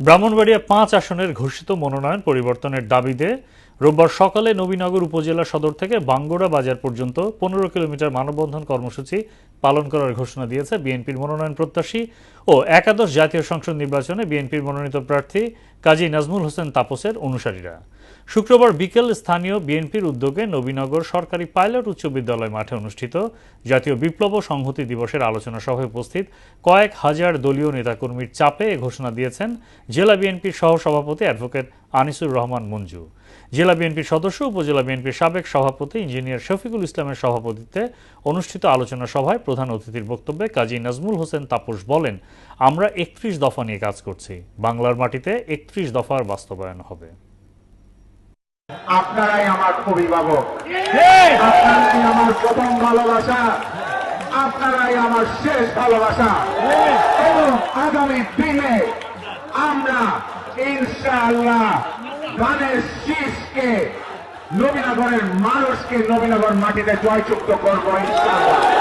ব্রাহ্মণবাড়িয়া পাঁচ আসনের ঘোষিত মনোনয়ন পরিবর্তনের দাবিতে রোববার সকালে নবীনগর উপজেলা সদর থেকে বাঙ্গোড়া বাজার পর্যন্ত পনেরো কিলোমিটার মানববন্ধন কর্মসূচি পালন করার ঘোষণা দিয়েছে বিএনপির মনোনয়ন প্রত্যাশী ও একাদশ জাতীয় সংসদ নির্বাচনে বিএনপির মনোনীত প্রার্থী কাজী নাজমুল হোসেন তাপসের অনুসারীরা। শুক্রবার বিকেল স্থানীয় বিএনপির উদ্যোগে নবীনগর সরকারি পাইলট উচ্চ বিদ্যালয় মাঠে অনুষ্ঠিত জাতীয় বিপ্লব সংহতি দিবসের আলোচনা সভায় উপস্থিত কয়েক হাজার দলীয় নেতাকর্মীর চাপে এ ঘোষণা দিয়েছেন জেলা বিএনপির সহসভাপতি অ্যাডভোকেট আনিসুর রহমান মঞ্জু। জেলা বিএনপির সদস্য উপজেলা বিএনপির সাবেক সভাপতি ইঞ্জিনিয়ার শফিকুল ইসলামের সভাপতিত্বে অনুষ্ঠিত আলোচনা সভায় প্রধান অতিথির বক্তব্যে কাজী নাজমুল হোসেন তাপস বলেন আমরা একত্রিশ দফা নিয়ে কাজ করছি। বাংলার মাটিতে একত্রিশ দফার বাস্তবায়ন হবে। আপনারাই আমার অভিভাবক। আপনারাই আমার প্রথম ভালোবাসা। আপনারাই আমার শেষ ভালোবাসা। এবং আগামী দিনে আমরা ইনশাআল্লাহ গানের শীষকে নবীনগরের মানুষকে নবীনগর মাটিতে জয়যুক্ত করব ইনশাআল্লাহ।